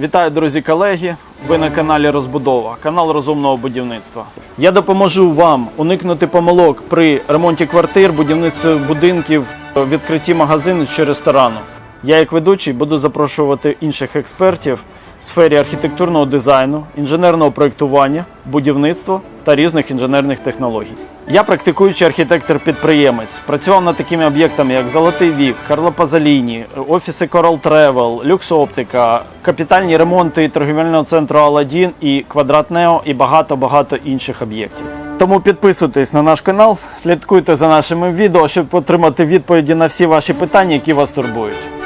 Вітаю, друзі, колеги. Ви на каналі Розбудова, канал розумного будівництва. Я допоможу вам уникнути помилок при ремонті квартир, будівництві будинків, відкритті магазину чи ресторану. Я, як ведучий, буду запрошувати інших експертів сфері архітектурного дизайну, інженерного проєктування, будівництва та різних інженерних технологій. Я практикуючий архітектор-підприємець. Працював над такими об'єктами, як Золотий вік, Карло Пазаліні, офіси Coral Travel, Люксоптика, капітальні ремонти торгівельного центру Аладдін і Квадрат Нео і багато-багато інших об'єктів. Тому підписуйтесь на наш канал, слідкуйте за нашими відео, щоб отримати відповіді на всі ваші питання, які вас турбують.